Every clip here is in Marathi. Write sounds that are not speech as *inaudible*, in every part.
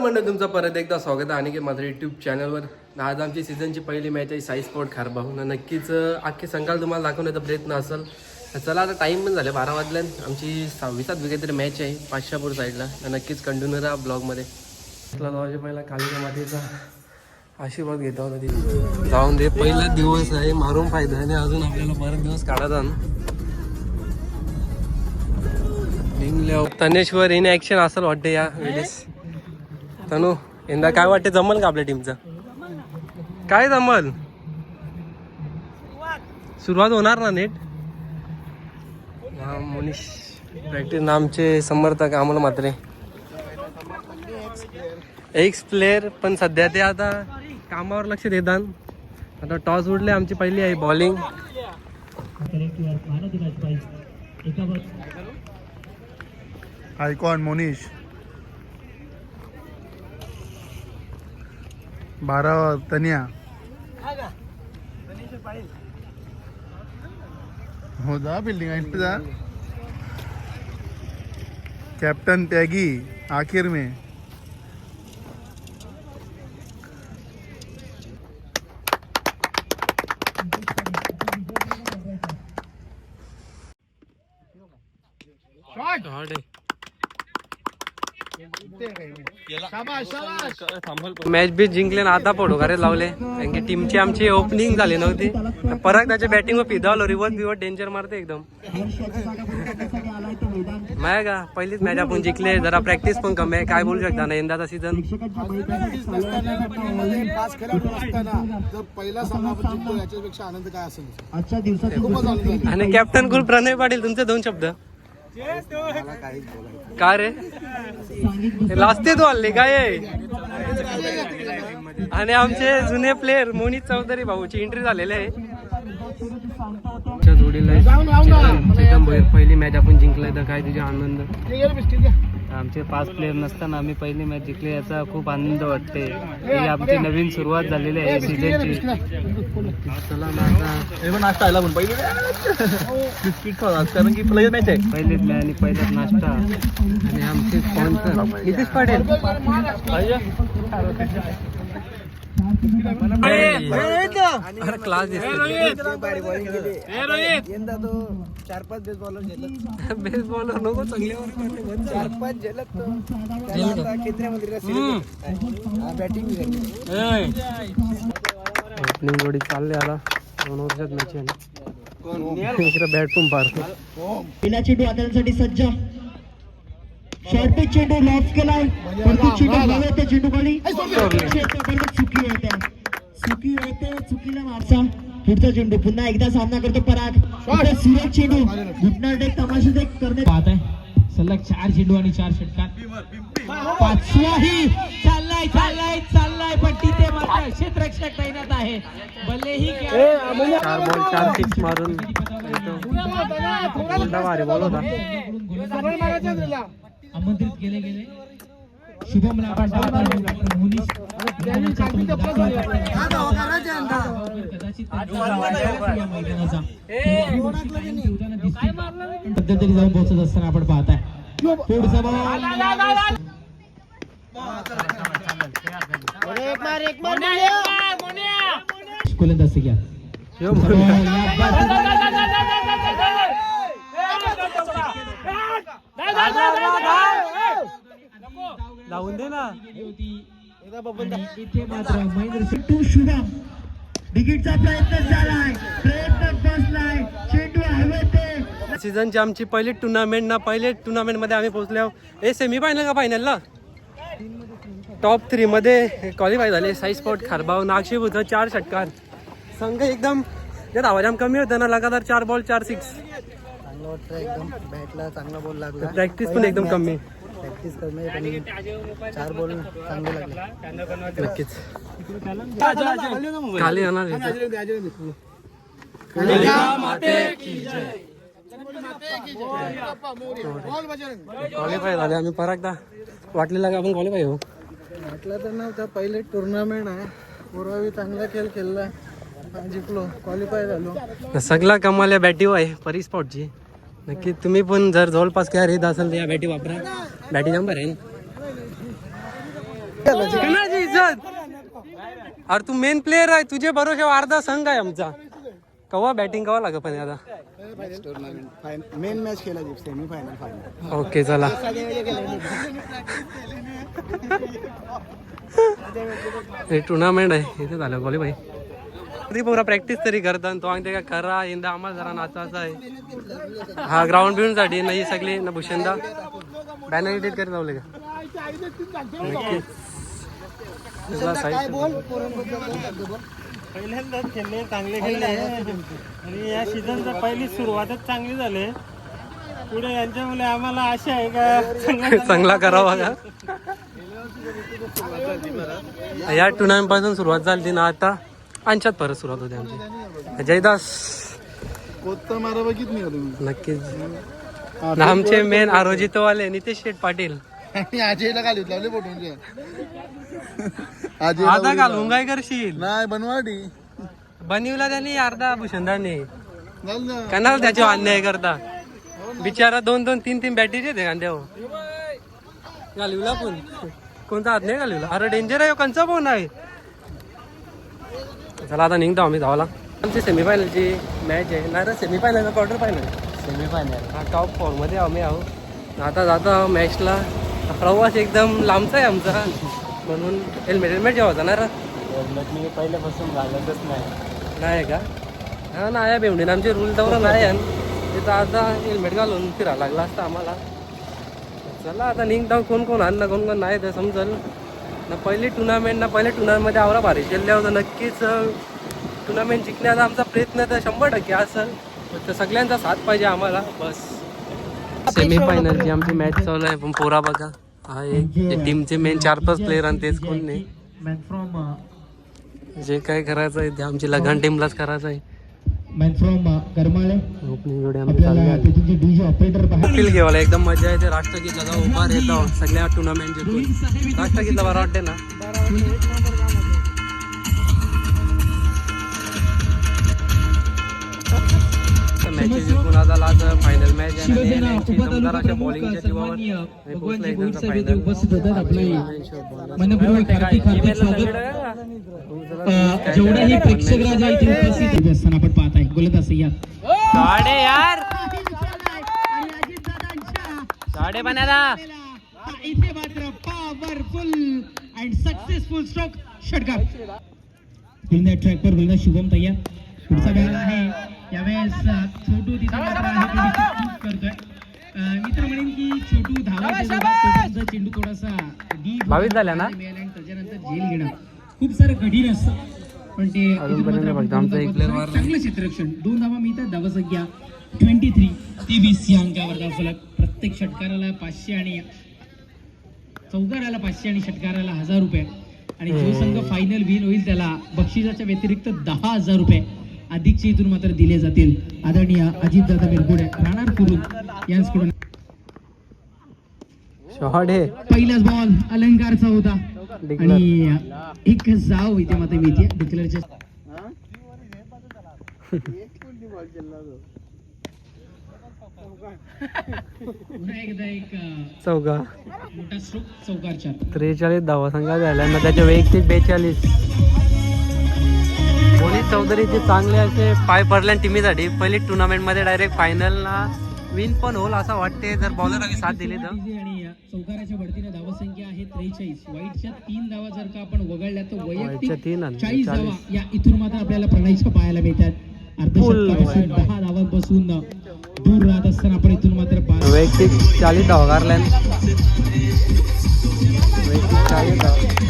मंडळ तुमचं परत एकदा स्वागत आहे. आणि माझ्या यूट्यूब चॅनलवर आज आमची सीझनची पहिली मॅच आहे साई स्पोर्ट खारबाहून नक्कीच अख्खी संकाल तुम्हाला दाखवण्याचा प्रयत्न असेल. तर चला आता टाईम पण झाला बारा वाजल्यान आमची सहावीसात तरी मॅच आहे पाचशापूर साईडला नक्कीच कंटिन्यू राहा ब्लॉगमध्ये तुला पहिला कालीच्या मातीचा आशीर्वाद घेता होता तिथे जाऊन दे पहिला दिवस आहे मारून फायदा आणि अजून आपल्याला बरेच दिवस काढायचा ना. तनेश्वर इन ॲक्शन असेल वाटते या वेळेस. तनु यंदा काय वाटते जमल का आपल्या टीमचं काय जमल? सुरुवात होणार ना नेट? हा मनीष प्रॅक्टिस आमचे समर्थक अमोल मात्रे एक्स प्लेअर पण सध्या ते आता कामावर लक्ष देतात. आता टॉस उडले आमची पहिली आहे बॉलिंग आयकॉन मोनिश. बारा तनिया। हो जा बिल्डिंग आहे जा। कैप्टन त्यागी आखिर में। मॅच बी जिंकले ना आता फोटो काढायला लावले. कारण की टीमची आमची ओपनिंग झाली नव्हती. परत त्याच्या बॅटिंग पिदा आलो. रिव्हर्स बिवर डेंजर मारते एकदम. माय का? पहिलीच मॅच आपण जिंकले. जरा प्रॅक्टिस पण कमी आहे. काय बोलू शकता? ना यंदाचा सीझन. आणि कॅप्टन कुल प्रणय पाटील तुमचे दोन शब्द. का रे? लाजते तू हल्ली काय? आहे? आणि आमचे जुने प्लेअर मोनित चौधरी भाऊची एंट्री झालेले आहे. जोडीला पहिली मॅच आपण जिंकलाय तर काय तुझा आनंद? आमचे पाच प्लेअर नसताना आम्ही पहिली मॅच जिंकली याचा खूप आनंद वाटते. ही आमची नवीन सुरुवात झालेली आहे सीझनची चला ना आता. पण नाश्ता आला पण पहिले बिस्किट खावा कारण की प्लेयर मॅच आहे. पहिलीच मॅच आणि पहिलाच नाश्ता. आणि आमचे स्पॉन्सर नितीश पाटील अरे क्लास यंदा तो चार पाच बेस बॉलर झेलत बेस बॉलर नको चांगल्यावर चार पाच झेलत तो त्याला आता केंद्रीय बॅटिंग ओपनिंग जोडी चालले आता दोन वर्षात मॅच आहे इकडे बॅट पण पारतो पहिला चेंडू सज्ज. शॉर्ट पिच चेंडू लॉफ केलाय. वरती चेंडू हवा येते चेंडू खाली चुकी होते. चुकी होते चुकीला मारसा पुढचा चेंडू. पुन्हा एकदा सामना करतो पराग. सुरेख चेंडू. घुटणार टेक तमाशा करणे पाहत आहे सलग चार चेंडू आणि चार षटकार. पाचवाही. चाललाय चाललाय चाललाय. पण तिथे मात्र क्षेत्ररक्षक तैनात आहे. भलेही चार बॉल चार सिक्स मारून बॉल होता. आमंत्रित केले गेले. शुभम कदाचित. पद्धतीने जाऊन पोहोचत असताना आपण पाहताय. पुढचा बॉल. घ्या. लावून दे ना इथे मात्र महेंद्र सिंग टू शुभम विकेटचा प्रयत्न झालाय प्रयत्न बसलाय चेंडू हवे ते सीझनची आमची पहिली टुर्नामेंट ना पहिले टुर्नामेंटमध्ये आम्ही पोहोचलो हे सेमी फायनल का फायनलला टॉप थ्री मध्ये क्वालिफाय झाले. साई स्पॉट खारबाव नागशिप होतं चार षटकार. संघ एकदम त्यात आवाज आम कमी होता ना लगातार चार बॉल चार सिक्स वाटतं एकदम. बॅटला चांगला बॉल लागला. प्रॅक्टिस पण एकदम कमी. प्रॅक्टिस करणे पण चार बॉल चांगले लागले. नक्कीच. खाली येणार आहे. क्वालिफाय झाले आम्ही परतदा वाटलेला का आपण क्वालिफाय हो वाटलं तर नव्हतं पहिले टुर्नामेंट आहे. पूर्वी चांगला खेळ खेळला जिंकलो क्वालिफाय झालो. सगळा कमाल या बॅटी आहे परी स्पॉटची नक्की तुम्ही पण जर जवळपास काय येत असेल तर या बॅटी वापरा. बॅटी नंबर आहे कोणाची इज्जत. अरे तू मेन प्लेअर आहे तुझे भरोशा अर्धा संघ आहे आमचा. कवा बॅटिंग कवा लाग पण आता. मेन मॅच केला सेमी फायनल फायनल ओके चला. हे टुर्नामेंट आहे इथे झालं बोले भाई. कधी पोरा प्रॅक्टिस तरी करतात तो आणि ते काय करा यंदा आम्हाला जरा नाचायचं आहे. हा ग्राउंड बिऊंडसाठी नाही सगळी ना भूषणदा. बॅनर एडिट करत लावले का पहिल्यांदाच खेळले चांगले खेळले. आणि या सीझनचा पहिली सुरुवातच चांगली झाली. पुढे यांच्यामुळे आम्हाला आशा आहे का? *laughs* चांगला करावा का? *laughs* या टुर्नामेंटपासून सुरुवात झाली ना आता. आमच्यात परत सुरुवात होते आमची. जयदास. मारा बघितली तुम्ही नक्कीच. आमचे मेन आरोजितवाले नितेश शेठ पाटील. आजयला घालीत लावले *laughs* आता करशील? नाही बनवाडी. बनविला त्यांनी अर्धा भूषणदाने. कणाला त्याचे अन्याय करता. बिचारा दोन दोन तीन तीन बॅटरी येते कांद्यावर घालविला पण कोणता हात नाही घालविला अरे डेंजर आहे कंचा फोन आहे. चला आता निघतो आम्ही धावला आमची सेमीफायनलची मॅच आहे. नाही रे सेमीफायनल क्वार्टर फायनल सेमीफायनल हा टॉप फॉरमध्ये आम्ही आहोत. आता जाता मॅचला प्रवास एकदम लांबचा आहे आमचा. म्हणून हेल्मेट हेल्मेट जेव्हा ना रे? मी पहिल्यापासून घालतच नाही. नाही का? हा ना या बेवडीन आमचे रूल दौरा *laughs* नाही आहे. तिथं आता हेल्मेट घालून फिरायला लागला असतं आम्हाला. चला आता निघता. कोण कोण आण ना कोण कोण नाही तर समजल. ना पहिली टुर्नामेंट ना पहिल्या टुर्नामेंटमध्ये आवरा भारी खेळल्यावर तर नक्कीच टुर्नामेंट जिंकण्याचा आमचा प्रयत्न तर शंभर टक्के असेल फक्त सगळ्यांचा साथ पाहिजे आम्हाला. बस. सेमी फायनलची आमची मॅच चालू आहे पण पोरा बघा. हा एक टीमचे मेन चार पाच प्लेअर आणि तेच कोण नाही. जे काय करायचं आहे ते आमची लगान टीमलाच करायचं आहे. मॅन फ्रॉम करमाळे आपल्याला तिथून जे डीजे ऑपरेटर एकदम मजा येते. राष्ट्रगीताचा उभार येतो सगळ्या टुर्नामेंट जिंकून. राष्ट्रगीतला बरं वाटते ना? मॅचेस जिंकून आता लास्ट फायनल मॅच आहे आणि शिवसेना यांची दमदार अशा बॉलिंगच्या जीवावर हे पोहोचलं. उपस्थित होतात आपले मनपूर्वक हार्दिक हार्दिक स्वागत. अ, जेवढेही प्रेक्षक राजा इथे उपस्थित आहेत असताना आपण पाहत आहे गोलंदाज सय्यद. साडे यार साडे बनायला इथे मात्र पॉवरफुल अँड सक्सेसफुल स्ट्रोक षटकार गोलंदाज ट्रॅकवर गोलंदाज शुभम तय्या पुढचा बॅल आहे. यावेळेस छोटू तिथे मात्र करतोय. म्हणेन की छोटू धावा चेंडू थोडासा बावीस झाल्या ना? त्याच्यानंतर झेल घेणं खूप सारं कठीण असतं. पण ते. चांगलं क्षेत्ररक्षण. दोन धावा मिळतात धावसंख्या ट्वेंटी थ्री तेवीस या अंकावर धावफलक प्रत्येक षटकाराला पाचशे आणि चौकाराला पाचशे आणि षटकाराला हजार रुपये. आणि जो संघ फायनल विन होईल त्याला बक्षिसाच्या व्यतिरिक्त दहा हजार रुपये. अधिकचे इथून मात्र दिले जातील. आदरणीय अजितदादा मिरगुडे राहणार कुरुल यांच्याकडून. शॉट आहे पहिलाच बॉल अलंकारचा होता. आणि एक जाव इथे मात्र मिळते डिक्लेअरच्या चौका मोठा स्ट्रोक चौकारच्या त्रेचाळीस धावा संघा झाल्या ना त्याच्या वैयक्तिक बेचाळीस. मोनित चौधरीचे चांगले असे पाय पडल्या टीमीसाठी. पहिली टुर्नामेंटमध्ये डायरेक्ट फायनलला विन पण होईल असं वाटते जर बॉलर साथ दिली तर. आणि अं, चौकाराच्या बढतीने धावसंख्या आहे त्रेचाळीस. वाईटच्या तीन धावा जर का आपण वगळल्या तर वैयक्तिक चाळीस धावा. या इथून मात्र आपल्याला प्रणयच्या पाहायला मिळतात. अर्धशतकापासून दहा धावांपासून दूर राहत असताना आपण इथून मात्र वैयक्तिक चाळीस धावा वैयक्तिक चाळीस धावा.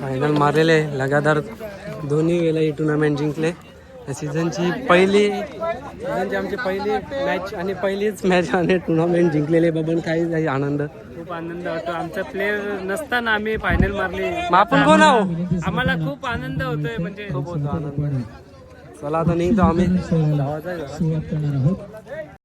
फायनल मारलेले लगातार दोन्ही वेळेला ही टुर्नामेंट जिंकले. सीझनची पहिली सीझनची आमची पहिली मॅच आणि पहिलीच मॅच आणि टुर्नामेंट जिंकलेले बबन काही काही आनंद? खूप आनंद होतो. आमचा प्लेअर नसताना आम्ही फायनल मारली. आपण कोण आहो? आम्हाला खूप आनंद होतोय. म्हणजे खूप होतो आनंद. चला आता निघतो आम्ही. *laughs* सुरुवात करणार आहोत.